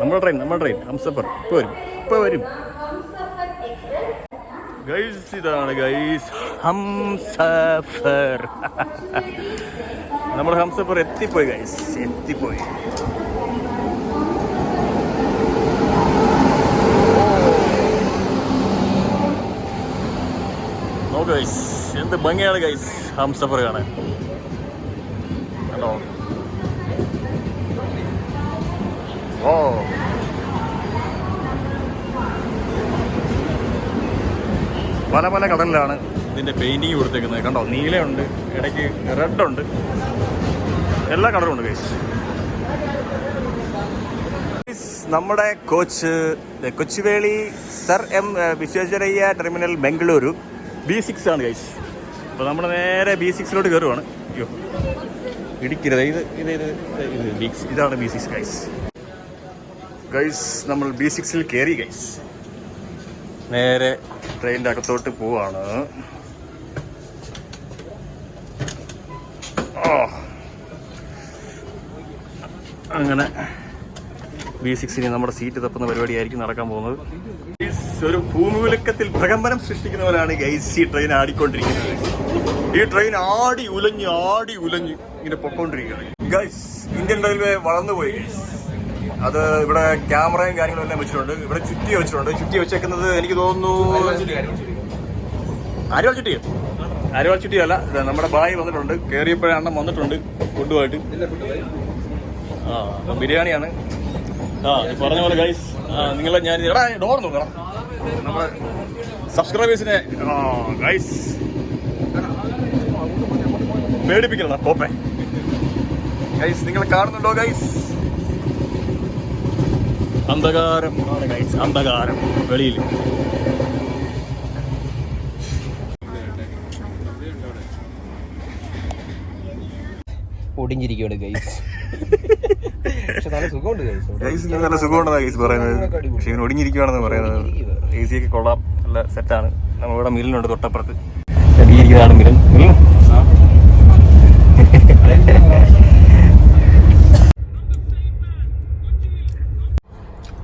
നമ്മുടെ ട്രെയിൻ നമ്മുടെ ട്രെയിൻ ഹംസഫർ ഇപ്പോൾ വരും ഇപ്പോൾ വരും ഗൈസ് ഇതാണ് ഗൈസ് ഹംസഫർ നമ്മുടെ ഹംസഫർ എത്തിപ്പോയി ഗൈസ് എത്തിപ്പോയി. ഗൈസ് എന്ത് ഭംഗിയാണ് ഗൈസ് ഹംസഫർ കാണാൻ. കണ്ടോ? ഓ. പല പല കളറിലാണ് ഇതിന്റെ പെയിന്റിങ് കൊടുത്തേക്കുന്നത്. കണ്ടോ? നീലയുണ്ട് ഇടയ്ക്ക് റെഡ് ഉണ്ട് എല്ലാ കളറും ഉണ്ട് ഗൈസ് നമ്മുടെ coach Kochuveli sir M Visvesvaraya terminal Bengaluru. B six ആണ് ഗൈസ് അപ്പോൾ നമ്മൾ നേരെ ബി സിക്സിലോട്ട് കയറുവാണ് അയ്യോ. ഇടിക്കരുത്. ഇത് ഇത് ഇത് ഇത് ബി ഇതാണ് ബി സിക്സ് ഗൈസ് ഗൈസ് നമ്മൾ ബി സിക്സിൽ കയറി ഗൈസ് നേരെ ട്രെയിനിന്റെ അകത്തോട്ട് പോവാണ് അങ്ങനെ ബി സിക്സിന് നമ്മുടെ സീറ്റ് തപ്പുന്ന പരിപാടിയായിരിക്കും നടക്കാൻ പോകുന്നത്. ഒരു ഭൂമിവിലക്കത്തിൽ പ്രകമ്പനം സൃഷ്ടിക്കുന്നവരാണ് ഗൈസ് ഈ ട്രെയിൻ ആടിക്കൊണ്ടിരിക്കുന്നത്. ഈ ട്രെയിൻ ആടി ഉലഞ്ഞ് ആടി ഉലഞ്ഞ് ഇങ്ങനെ പൊക്കോണ്ടിരിക്കുകയാണ്. ഗൈസ് ഇന്ത്യൻ റെയിൽവേ വളർന്നുപോയി ഗൈസ് അത് ഇവിടെ ക്യാമറയും കാര്യങ്ങളും എല്ലാം വെച്ചിട്ടുണ്ട്. ഇവിടെ ചുറ്റി വെച്ചിട്ടുണ്ട്. ചുറ്റി വെച്ചേക്കുന്നത് എനിക്ക് തോന്നുന്നു ആരുവാൾ ചുറ്റിയോ? ആരുവാൾ ചുറ്റിയല്ല. അല്ല നമ്മുടെ ബായി വന്നിട്ടുണ്ട്. കയറിയപ്പോഴെണ്ണം വന്നിട്ടുണ്ട് ഫുഡുമായിട്ട്. ആ ബിരിയാണിയാണ്. ആ പറഞ്ഞ പോലെ ഗൈസ് നിങ്ങളെ ഞാൻ എടാ ഡോർ നോക്കണം. നമ്മുടെ സബ്സ്ക്രൈബേഴ്സിനെ ആ ഗൈസ് പേടിപ്പിക്കണം കോപ്പേ ഗൈസ് നിങ്ങൾ കാണുന്നുണ്ടോ ഗൈസ് അന്ധകാരം. അന്ധകാരം. വെളിയിൽ. ഒടിഞ്ഞിരിക്കുകയാണ് ഗൈസ് പക്ഷെ നല്ല സുഖമുണ്ട് ഗൈസ് ഗൈസ് നല്ല സുഖമുണ്ടെന്നാണ് ഗൈസ് പറയുന്നത്. പക്ഷെ ഇവൻ ഒടിഞ്ഞിരിക്കുകയാണെന്ന് പറയുന്നത് എ സി ഒക്കെ കൊള്ളാം. നല്ല സെറ്റാണ് നമ്മളിവിടെ മില്ലിനുണ്ട് തൊട്ടപ്പുറത്ത്.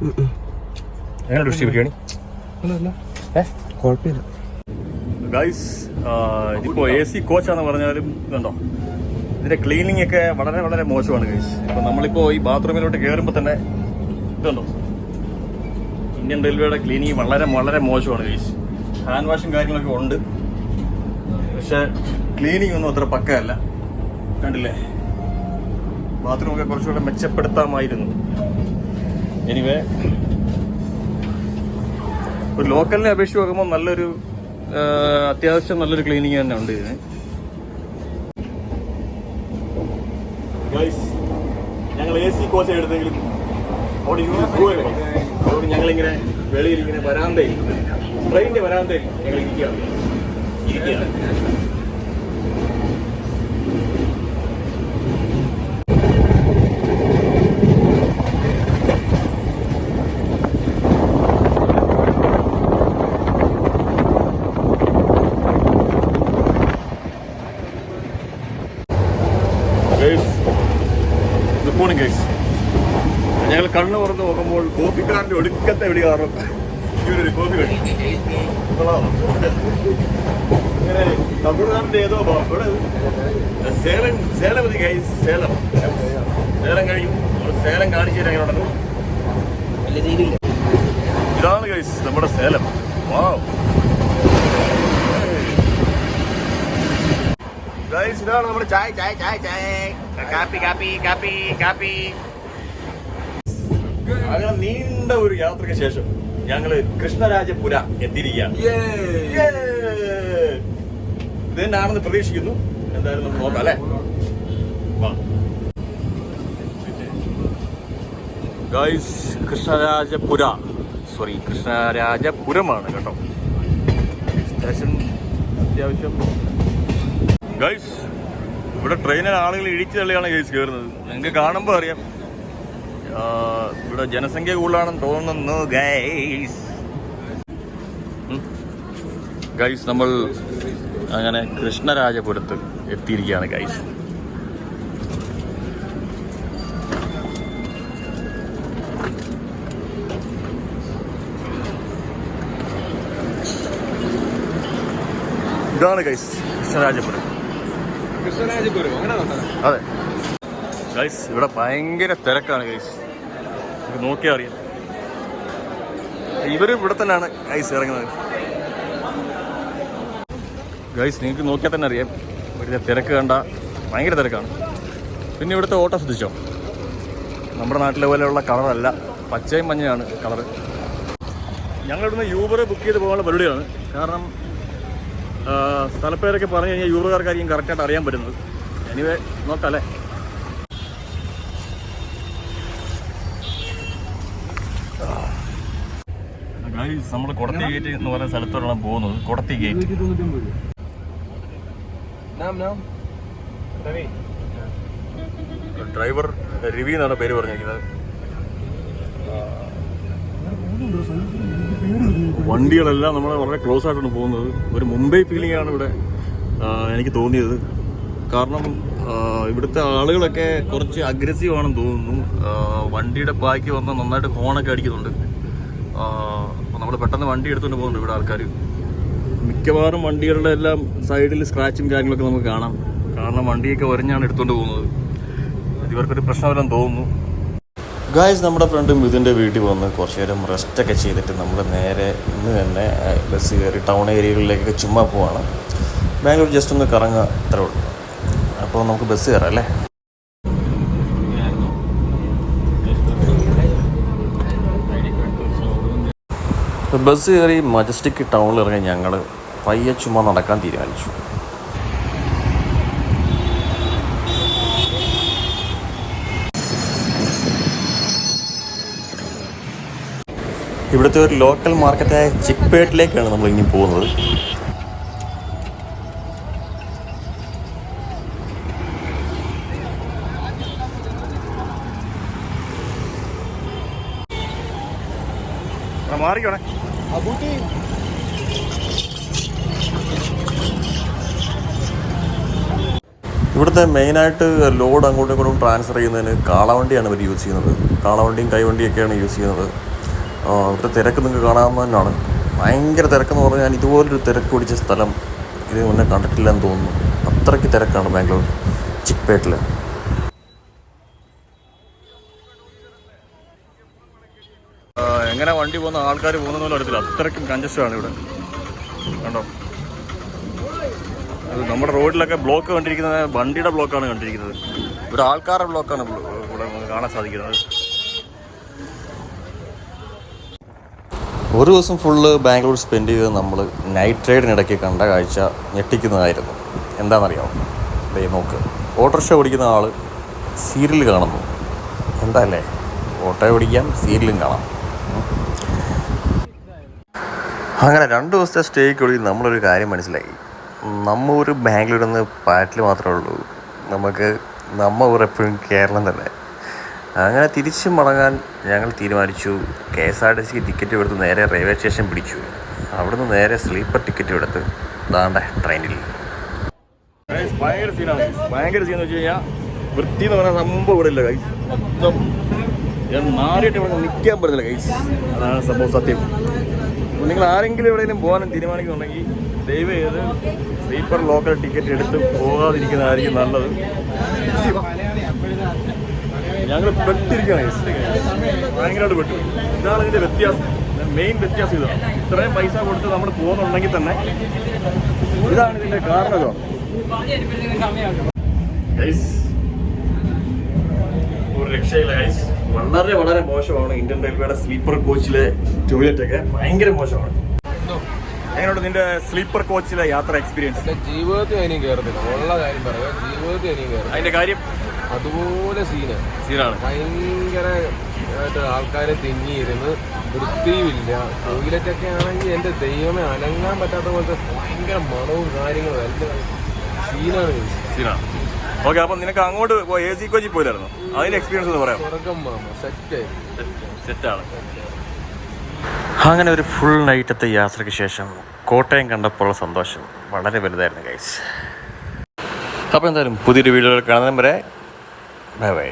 എങ്ങനെ ഇഷ്ടം ബിരിയാണി? കുഴപ്പമില്ല. ഗൈസ് ഇതിപ്പോൾ എ സി കോച്ചാന്ന് പറഞ്ഞാലും കണ്ടോ ഇതിന്റെ ക്ലീനിങ് ഒക്കെ വളരെ വളരെ മോശമാണ് ഗൈസ് ഇപ്പൊ നമ്മളിപ്പോ ഈ ബാത്റൂമിലോട്ട് കയറുമ്പോൾ തന്നെ ഇതുണ്ടോ? ഇന്ത്യൻ റെയിൽവേയുടെ ക്ലീനിങ് വളരെ വളരെ മോശമാണ് ഗൈസ് ഹാൻഡ് വാഷും കാര്യങ്ങളൊക്കെ ഉണ്ട്. പക്ഷെ ക്ലീനിങ് ഒന്നും അത്ര പക്കയല്ല. കണ്ടില്ലേ? ബാത്റൂമൊക്കെ കുറച്ചുകൂടെ മെച്ചപ്പെടുത്താമായിരുന്നു. എനിവേ ഒരു ലോക്കലിനെ അപേക്ഷിച്ച് നോക്കുമ്പോൾ നല്ലൊരു അത്യാവശ്യം നല്ലൊരു ക്ലീനിങ് തന്നെ ഉണ്ട് ഇതിന്. ഞങ്ങൾ എ സി കോച്ച് എടുത്തെങ്കിലും അവിടെ അതുകൊണ്ട് ഞങ്ങളിങ്ങനെ വെളിയിൽ ഇങ്ങനെ വരാന്തയിൽ ട്രെയിനിന്റെ വരാന്തയിൽ ഞങ്ങൾ ഇരിക്കുകയാണ്. ഇരിക്കുകയാണ്. ഞങ്ങൾ കണ്ണ് തുറന്ന് നോക്കുമ്പോൾ കോപ്പിക്കാരന്റെ ഒടുക്കത്തെ വിളി കാരണം ഇവരൊരു കോഫി കഴിച്ചു. കൊള്ളാമോ? ഇങ്ങനെ തമിഴ്നാടിന്റെ ഏതോ ഇവിടെ സേലം സേലം ഇത് ഗൈസ് സേലം. സേലം കഴിയും സേലം കാണിച്ചു തരാൻ എങ്ങനെ വലിയ രീതിയില്ല ഇതാണ് ഗൈസ് നമ്മുടെ സേലം. വാവ് ഗൈസ് ഇതാണ് നമ്മുടെ ചായ ചായ ചായ ചായ. കാപ്പി കാപ്പി കാപ്പി കാപ്പി. അങ്ങനെ നീണ്ട ഒരു യാത്രയ്ക്ക് ശേഷം ഞങ്ങൾ കൃഷ്ണരാജപുര എത്തിയിരിക്കുകയാണ്. ഇത് തന്നെയാണെന്ന് പ്രതീക്ഷിക്കുന്നു. എന്തായാലും നമുക്ക് നോക്കാം അല്ലേ? ഗൈസ് കൃഷ്ണരാജപുര. സോറി കൃഷ്ണരാജപുരമാണ് കേട്ടോ. സ്റ്റേഷൻ അത്യാവശ്യം. ഗൈസ് ഇവിടെ ട്രെയിനിൽ ആളുകൾ ഇടിച്ചു തള്ളിയാണ് ഗൈസ് കയറുന്നത് നിങ്ങൾക്ക് കാണുമ്പോൾ അറിയാം. ഇവിടെ ജനസംഖ്യ കൂടുതലാണെന്ന് തോന്നുന്നു ഗൈസ് ഗൈസ് നമ്മൾ അങ്ങനെ കൃഷ്ണരാജപുരത്ത് എത്തിയിരിക്കുകയാണ് ഗൈസ് ഇതാണ് ഗൈസ് കൃഷ്ണരാജപുരം. കൃഷ്ണരാജപുരം അതെ. ഗൈസ് ഇവിടെ ഭയങ്കര തിരക്കാണ് ഗൈസ് നോക്കിയാൽ അറിയാം. ഇവർ ഇവിടെ തന്നെയാണ് ഗൈസ് ഇറങ്ങുന്നത്. ഗൈസ് നിങ്ങൾക്ക് നോക്കിയാൽ തന്നെ അറിയാം. ഇവിടുത്തെ തിരക്ക് കണ്ട ഭയങ്കര തിരക്കാണ്. പിന്നെ ഇവിടുത്തെ ഓട്ടോ ശ്രദ്ധിച്ചോ? നമ്മുടെ നാട്ടിലെ പോലെയുള്ള കളറല്ല. പച്ചയും മഞ്ഞയാണ് കളറ്. ഞങ്ങൾ ഇവിടുന്ന് യൂബർ ബുക്ക് ചെയ്ത് പോകാനുള്ള പരിപാടിയാണ്. കാരണം സ്ഥലപ്പേരൊക്കെ പറഞ്ഞു കഴിഞ്ഞാൽ യൂബറുകാർക്കായിരിക്കും കറക്റ്റായിട്ട് അറിയാൻ പറ്റുന്നത്. എനിവേ നോക്കാം അല്ലേ? നമ്മൾ കൊടത്തി ഗേറ്റ് എന്ന് പറയുന്ന സ്ഥലത്തോടാണ് പോകുന്നത്. കൊടത്തി ഗേറ്റ് നാം നാം. രവി ഡ്രൈവർ രവി എന്നാണ് പേര് പറഞ്ഞിരിക്കുന്നത്. വണ്ടികളെല്ലാം നമ്മൾ വളരെ ക്ലോസ് ആയിട്ടാണ് പോകുന്നത്. ഒരു മുംബൈ ഫീലിംഗ് ആണ് ഇവിടെ എനിക്ക് തോന്നിയത്. കാരണം ഇവിടുത്തെ ആളുകളൊക്കെ കുറച്ച് അഗ്രസീവ് ആണെന്ന് തോന്നുന്നു. വണ്ടിയുടെ ബാക്കി വന്ന് നന്നായിട്ട് ഹോണൊക്കെ അടിക്കുന്നുണ്ട്. അപ്പോൾ നമ്മൾ പെട്ടെന്ന് വണ്ടി എടുത്തുകൊണ്ട് പോകുന്നുണ്ട് ഇവിടെ ആൾക്കാർ മിക്കവാറും വണ്ടികളുടെ എല്ലാം സൈഡിൽ സ്ക്രാച്ചും കാര്യങ്ങളൊക്കെ നമുക്ക് കാണാം. കാരണം വണ്ടിയൊക്കെ ഒരഞ്ഞാണ് എടുത്തുകൊണ്ട് പോകുന്നത്. ഇവർക്കൊരു പ്രശ്നമില്ലെന്ന് തോന്നുന്നു. ഗായ്സ് നമ്മുടെ ഫ്രണ്ട് മിഥുന്റെ വീട്ടിൽ വന്ന് കുറച്ച് നേരം റെസ്റ്റൊക്കെ ചെയ്തിട്ട് നമ്മൾ നേരെ ഇന്ന് തന്നെ ബസ് കയറി ടൗൺ ഏരിയകളിലേക്കൊക്കെ ചുമ്മാ പോവാണ്. ബാംഗ്ലൂർ ജസ്റ്റ് ഒന്ന് കറങ്ങുക അത്രേ ഉള്ളൂ. അപ്പോൾ നമുക്ക് ബസ് കയറാം അല്ലേ? അപ്പോൾ ബസ് കയറി മജസ്റ്റിക് ടൗണിൽ ഇറങ്ങി ഞങ്ങൾ പയ്യെ ചുമ്മാ നടക്കാൻ തീരുമാനിച്ചു. ഇവിടുത്തെ ഒരു ലോക്കൽ മാർക്കറ്റായ ചിക്പേട്ടിലേക്കാണ് നമ്മൾ ഇനി പോകുന്നത്. മാറിക്കോണേ. അബൂട്ടി ഇവിടുത്തെ മെയിനായിട്ട് ലോഡ് അങ്ങോട്ടും ഇങ്ങോട്ടും ട്രാൻസ്ഫർ ചെയ്യുന്നതിന് കാളവണ്ടിയാണ് ഇവർ യൂസ് ചെയ്യുന്നത്. കാളവണ്ടിയും കൈവണ്ടിയൊക്കെയാണ് യൂസ് ചെയ്യുന്നത്. ഇവിടുത്തെ തിരക്ക് നിങ്ങൾക്ക് കാണാവുന്ന തന്നെയാണ്. ഭയങ്കര തിരക്കെന്ന് പറഞ്ഞാൽ ഇതുപോലൊരു തിരക്ക് പിടിച്ച സ്ഥലം ഇതിന് മുന്നേ കണ്ടിട്ടില്ലെന്ന് തോന്നുന്നു. അത്രയ്ക്ക് തിരക്കാണ് ബാംഗ്ലൂർ. ചിക്പേട്ടിൽ എങ്ങനെ വണ്ടി പോകുന്ന ആൾക്കാർ പോകുന്ന അറിയത്തില്ല. അത്രയ്ക്കും കഞ്ചസ്റ്റമാണ് ഇവിടെ. കണ്ടോ? അത് നമ്മുടെ റോഡിലൊക്കെ ബ്ലോക്ക് കണ്ടിരിക്കുന്നത് വണ്ടിയുടെ ബ്ലോക്കാണ് കണ്ടിരിക്കുന്നത്. ഇവിടെ ആൾക്കാരുടെ ബ്ലോക്കാണ് ഇവിടെ കാണാൻ സാധിക്കുന്നത്. ഒരു ദിവസം ഫുള്ള് ബാംഗ്ലൂർ സ്പെൻഡ് ചെയ്ത് നമ്മൾ നൈറ്റ് റൈഡിനിടയ്ക്ക് കണ്ട കാഴ്ച ഞെട്ടിക്കുന്നതായിരുന്നു. എന്താണെന്നറിയാമോ അതെ നോക്ക്. ഓട്ടോറിക്ഷ ഓടിക്കുന്ന ആൾ സീരിയൽ കാണുന്നു. എന്താ അല്ലേ ഓട്ടോ ഓടിക്കാം സീരിയലും കാണാം. അങ്ങനെ രണ്ട് ദിവസത്തെ സ്റ്റേക്കുള്ളിൽ നമ്മളൊരു കാര്യം മനസ്സിലായി. നമ്മ ഒരു ബാംഗ്ലൂരിൽ നിന്ന് പാറ്റിൽ മാത്രമേ ഉള്ളൂ. നമുക്ക് നമ്മ എപ്പോഴും കേരളം തന്നെ. അങ്ങനെ തിരിച്ച് മടങ്ങാൻ ഞങ്ങൾ തീരുമാനിച്ചു. കെ എസ് ആർ ടി സിക്ക് ടിക്കറ്റ് എടുത്ത് നേരെ റെയിൽവേ സ്റ്റേഷൻ പിടിച്ചു. അവിടുന്ന് നേരെ സ്ലീപ്പർ ടിക്കറ്റ് എടുത്ത് ദാണ്ട ട്രെയിനിൽ ഭയങ്കര സീനാണ് സീൻ എന്ന് വൃത്തി എന്ന് പറഞ്ഞാൽ സംഭവം ഇവിടെ ഇല്ല കൈസ് മൊത്തം ഇവിടെ നിൽക്കാൻ പറ്റുന്നില്ല കൈസ് അതാണ് സംഭവം സത്യം. നിങ്ങൾ ആരെങ്കിലും എവിടെയെങ്കിലും പോകാൻ തീരുമാനിക്കുന്നുണ്ടെങ്കിൽ ദയവ് ചെയ്ത് സ്ലീപ്പർ ലോക്കൽ ടിക്കറ്റ് എടുത്ത് പോകാതിരിക്കുന്നതായിരിക്കും നല്ലത്. ഞങ്ങൾ പെട്ടിരിക്കുകയാണ് guys. ഭയങ്കരമായിട്ട് പെട്ടു. ഇതാണ് ഇതിന്റെ വ്യത്യാസം. മെയിൻ വ്യത്യാസം ഇതാണ്. ഇത്രയും പൈസ കൊടുത്ത് നമ്മൾ പോകുന്നുണ്ടെങ്കിൽ തന്നെ ഇതാണ് ഇതിന്റെ കാരണം ഒരു രക്ഷയില്ല ഗൈസ് വളരെ വളരെ മോശമാണ് ഇന്ത്യൻ റെയിൽവേയുടെ സ്ലീപ്പർ കോച്ചിലെ ടോയ്ലറ്റ് ഒക്കെ ഭയങ്കര മോശമാണ്. എങ്ങനെയുണ്ട് നിന്റെ സ്ലീപ്പർ കോച്ചിലെ യാത്ര എക്സ്പീരിയൻസ് ജീവിതത്തിൽ ഇനിയും കയറത്തില്ല ഉള്ള കാര്യം പറയാം. ജീവിതത്തിൽ ഇനിയും കയറും അതിന്റെ കാര്യം? അതുപോലെ സീന് സീനാണ് ഭയങ്കര ആൾക്കാരെ തിങ്ങിയിരുന്ന് വൃത്തിയുമില്ല. ടോയ്ലറ്റ് ഒക്കെ ആണെങ്കിൽ എന്റെ ദൈവമേ അനങ്ങാൻ പറ്റാത്ത പോലത്തെ ഭയങ്കര മണവും കാര്യങ്ങളും എല്ലാം. സീനാണ് സീനാണ് ഓക്കെ അപ്പൊ നിനക്ക് അങ്ങോട്ട് എ സി കോച്ചിൽ പോയില്ലായിരുന്നു? അതിന്റെ എക്സ്പീരിയൻസ് എന്ന് പറയാം സെറ്റാണ് അങ്ങനെ ഒരു ഫുൾ നൈറ്റത്തെ യാത്രയ്ക്ക് ശേഷം കോട്ടയം കണ്ടപ്പോൾ സന്തോഷം. വളരെ വലുതായിരുന്നു ഗൈസ് അപ്പോൾ എന്തായാലും പുതിയൊരു വീഡിയോയിൽ കാണുന്നതും വരെ ബൈ ബൈ